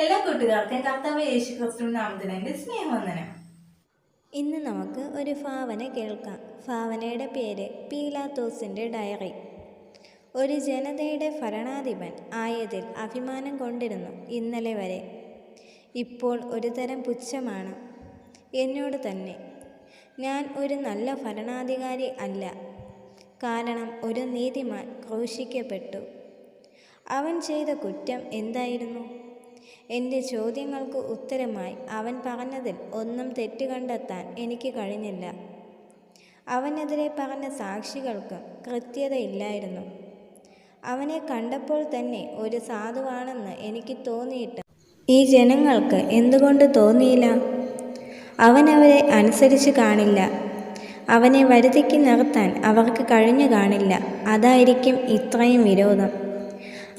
എല്ലാ കൂട്ടുകാർക്കും കർത്താവ് യേശു ക്രിസ്തു നാമത്തിനെ സ്നേഹവന്ദനം. ഇന്ന് നമുക്ക് ഒരു ഭാവന കേൾക്കാം. ഭാവനയുടെ പേര് പീലാത്തോസിന്റെ ഡയറി. ഒരു ജനതയുടെ ഭരണാധിപൻ ആയതിൽ അഭിമാനം കൊണ്ടിരുന്നു ഇന്നലെ വരെ. ഇപ്പോൾ ഒരു തരം പുച്ഛമാണ്. എന്നോട് തന്നെ ഞാൻ ഒരു നല്ല ഭരണാധികാരി അല്ല. കാരണം ഒരു നീതിമാൻ ക്രൂശിക്കപ്പെട്ടു. അവൻ ചെയ്ത കുറ്റം എന്തായിരുന്നു? എന്റെ ചോദ്യങ്ങൾക്ക് ഉത്തരമായി അവൻ പറഞ്ഞതിൽ ഒന്നും തെറ്റ് കണ്ടെത്താൻ എനിക്ക് കഴിഞ്ഞില്ല. അവനെതിരെ പറഞ്ഞ സാക്ഷികൾക്ക് കൃത്യതയില്ലായിരുന്നു. അവനെ കണ്ടപ്പോൾ തന്നെ ഒരു സാധുവാണെന്ന് എനിക്ക് തോന്നിയിട്ട് ഈ ജനങ്ങൾക്ക് എന്തുകൊണ്ട് തോന്നിയില്ല? അവനവരെ അനുസരിച്ച് കാണില്ല. അവനെ വരുതിക്ക് നിർത്താൻ അവർക്ക് കഴിഞ്ഞു കാണില്ല. അതായിരിക്കും ഇത്രയും വിരോധം.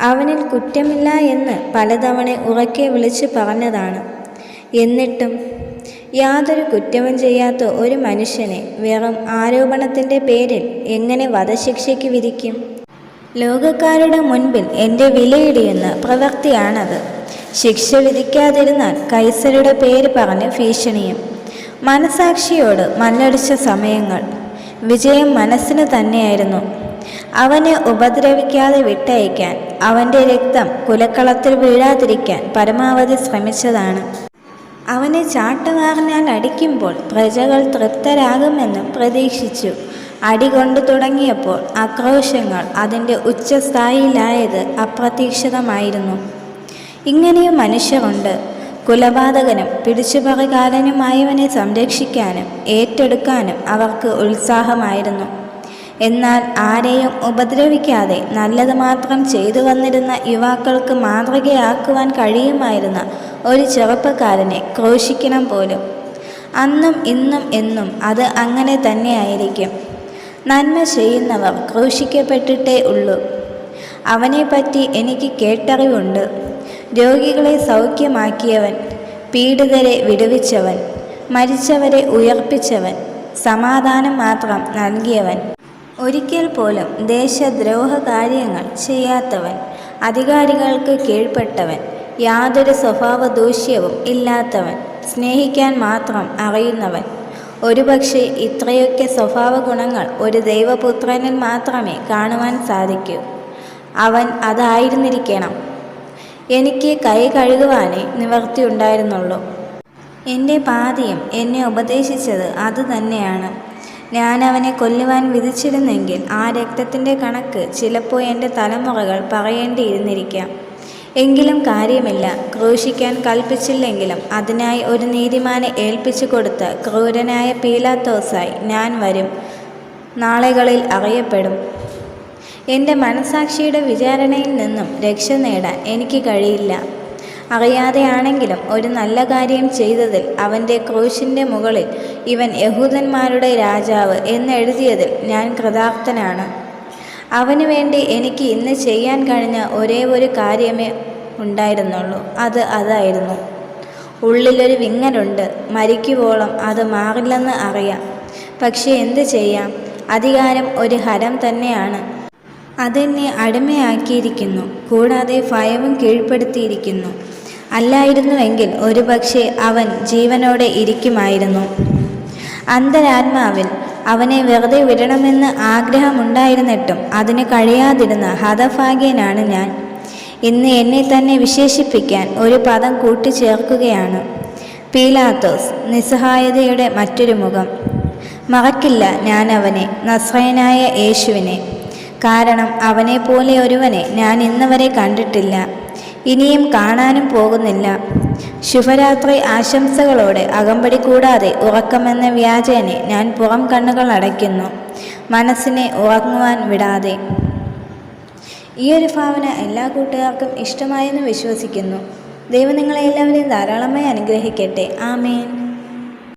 അവനിൽ കുറ്റമില്ല എന്ന് പലതവണ ഉറക്കെ വിളിച്ചു പറഞ്ഞതാണ്. എന്നിട്ടും യാതൊരു കുറ്റവും ചെയ്യാത്ത ഒരു മനുഷ്യനെ വെറും ആരോപണത്തിന്റെ പേരിൽ എങ്ങനെ വധശിക്ഷയ്ക്ക് വിധിക്കും? ലോകക്കാരുടെ മുൻപിൽ എന്റെ വിലയിടിയുന്ന പ്രവൃത്തിയാണത്. ശിക്ഷ വിധിക്കാതിരുന്നാൽ കൈസരുടെ പേര് പറഞ്ഞ് ഭീഷണിയും. മനസാക്ഷിയോട് മല്ലടിച്ച സമയങ്ങൾ. വിജയം മനസ്സിന് തന്നെയായിരുന്നു. അവനെ ഉപദ്രവിക്കാതെ വിട്ടയക്കാൻ അവന്റെ രക്തം കുലക്കളത്തിൽ വീഴാതിരിക്കാൻ പരമാവധി ശ്രമിച്ചതാണ്. അവനെ ചാട്ടുകാരനാൽ അടിക്കുമ്പോൾ പ്രജകൾ തൃപ്തരാകുമെന്നും പ്രതീക്ഷിച്ചു. അടി കൊണ്ടു തുടങ്ങിയപ്പോൾ ആക്രോശങ്ങൾ അതിന്റെ ഉച്ചസ്ഥായിലായത് അപ്രതീക്ഷിതമായിരുന്നു. ഇങ്ങനെയും മനുഷ്യരുണ്ട്. കുലപാതകനും പിടിച്ചുപറികാരനുമായവനെ സംരക്ഷിക്കാനും ഏറ്റെടുക്കാനും അവർക്ക് ഉത്സാഹമായിരുന്നു. എന്നാൽ ആരെയും ഉപദ്രവിക്കാതെ നല്ലത് മാത്രം ചെയ്തു വന്നിരുന്ന യുവാക്കൾക്ക് മാതൃകയാക്കുവാൻ കഴിയുമായിരുന്ന ഒരു ചെറുപ്പക്കാരനെ ക്രോശിക്കണം പോലും. അന്നും ഇന്നും എന്നും അത് അങ്ങനെ തന്നെയായിരിക്കും. നന്മ ചെയ്യുന്നവർ ക്രൂശിക്കപ്പെട്ടിട്ടേ ഉള്ളൂ. അവനെപ്പറ്റി എനിക്ക് കേട്ടറിവുണ്ട്. രോഗികളെ സൗഖ്യമാക്കിയവൻ പീഡിതരെ വിടുവിച്ചവൻ മരിച്ചവരെ ഉയർപ്പിച്ചവൻ സമാധാനം മാത്രം നൽകിയവൻ. ഒരിക്കൽ പോലും ദേശദ്രോഹ കാര്യങ്ങൾ ചെയ്യാത്തവൻ അധികാരികൾക്ക് കീഴ്പ്പെട്ടവൻ യാതൊരു സ്വഭാവ ദൂഷ്യവും ഇല്ലാത്തവൻ സ്നേഹിക്കാൻ മാത്രം അറിയുന്നവൻ. ഒരുപക്ഷെ ഇത്രയൊക്കെ സ്വഭാവ ഗുണങ്ങൾ ഒരു ദൈവപുത്രനിൽ മാത്രമേ കാണുവാൻ സാധിക്കൂ. അവൻ അതായിരുന്നിരിക്കണം. എനിക്ക് കൈ കഴുകുവാനേ നിവർത്തിയുണ്ടായിരുന്നുള്ളൂ എന്റെ പാതിയും എന്നെ ഉപദേശിച്ചത് അതുതന്നെയാണ് ഞാൻ അവനെ കൊല്ലുവാൻ വിധിച്ചിരുന്നെങ്കിൽ ആ രക്തത്തിന്റെ കണക്ക് ചിലപ്പോൾ എന്റെ തലമുറകൾ പറയേണ്ടിയിരുന്നിരിക്കാം. എങ്കിലും കാര്യമില്ല. ക്രൂശിക്കാൻ കൽപ്പിച്ചില്ലെങ്കിലും അതിനായി ഒരു നീതിമാനെ ഏൽപ്പിച്ചു കൊടുത്ത് ക്രൂരനായ പീലാത്തോസായി ഞാൻ വരും. നാളുകളിൽ അറിയപ്പെടും. എന്റെ മനസാക്ഷിയുടെ വിചാരണയിൽ നിന്നും രക്ഷ നേടാൻ എനിക്ക് കഴിയില്ല. അറിയാതെയാണെങ്കിലും ഒരു നല്ല കാര്യം ചെയ്തതിൽ അവന്റെ ക്രൂശിന്റെ മുകളിൽ ഇവൻ യഹൂദന്മാരുടെ രാജാവ് എന്നെഴുതിയതിൽ ഞാൻ കൃതാർത്ഥനാണ്. അവന് വേണ്ടി എനിക്ക് ഇന്ന് ചെയ്യാൻ കഴിഞ്ഞ ഒരേ ഒരു കാര്യമേ ഉണ്ടായിരുന്നുള്ളൂ. അത് അതായിരുന്നു. ഉള്ളിലൊരു വിങ്ങലുണ്ട് മരിക്കുവോളം അത് മാറില്ലെന്ന് അറിയാം. പക്ഷേ എന്ത് ചെയ്യാം? അധികാരം ഒരു ഹരം തന്നെയാണ്. അതെന്നെ അടിമയാക്കിയിരിക്കുന്നു. കൂടാതെ ഭയവും കീഴ്പ്പെടുത്തിയിരിക്കുന്നു. അല്ലായിരുന്നുവെങ്കിൽ ഒരുപക്ഷെ അവൻ ജീവനോടെ ഇരിക്കുമായിരുന്നു. അന്തരാത്മാവിൽ അവനെ വെറുതെ വിടണമെന്ന് ആഗ്രഹമുണ്ടായിരുന്നിട്ടും അതിന് കഴിയാതിരുന്ന ഹതഭാഗ്യനാണ് ഞാൻ. ഇന്ന് എന്നെ തന്നെ വിശേഷിപ്പിക്കാൻ ഒരു പദം കൂട്ടിച്ചേർക്കുകയാണ്. പീലാത്തോസ് നിസ്സഹായതയുടെ മറ്റൊരു മുഖം. മറക്കില്ല ഞാൻ അവനെ നസ്രയനായ യേശുവിനെ. കാരണം അവനെപ്പോലെ ഒരുവനെ ഞാൻ ഇന്നുവരെ കണ്ടിട്ടില്ല. ഇനിയും കാണാനും പോകുന്നില്ല. ശുഭരാത്രി ആശംസകളോടെ അകമ്പടി കൂടാതെ ഉറക്കമെന്ന വ്യാജേനെ ഞാൻ പുറം കണ്ണുകൾ അടയ്ക്കുന്നു. മനസ്സിനെ ഉറങ്ങുവാൻ വിടാതെ. ഈ ഒരു ഭാവന എല്ലാ കൂട്ടുകാർക്കും ഇഷ്ടമായെന്ന് വിശ്വസിക്കുന്നു. ദൈവം നിങ്ങളെ എല്ലാവരെയും ധാരാളമായി അനുഗ്രഹിക്കട്ടെ. ആമേൻ.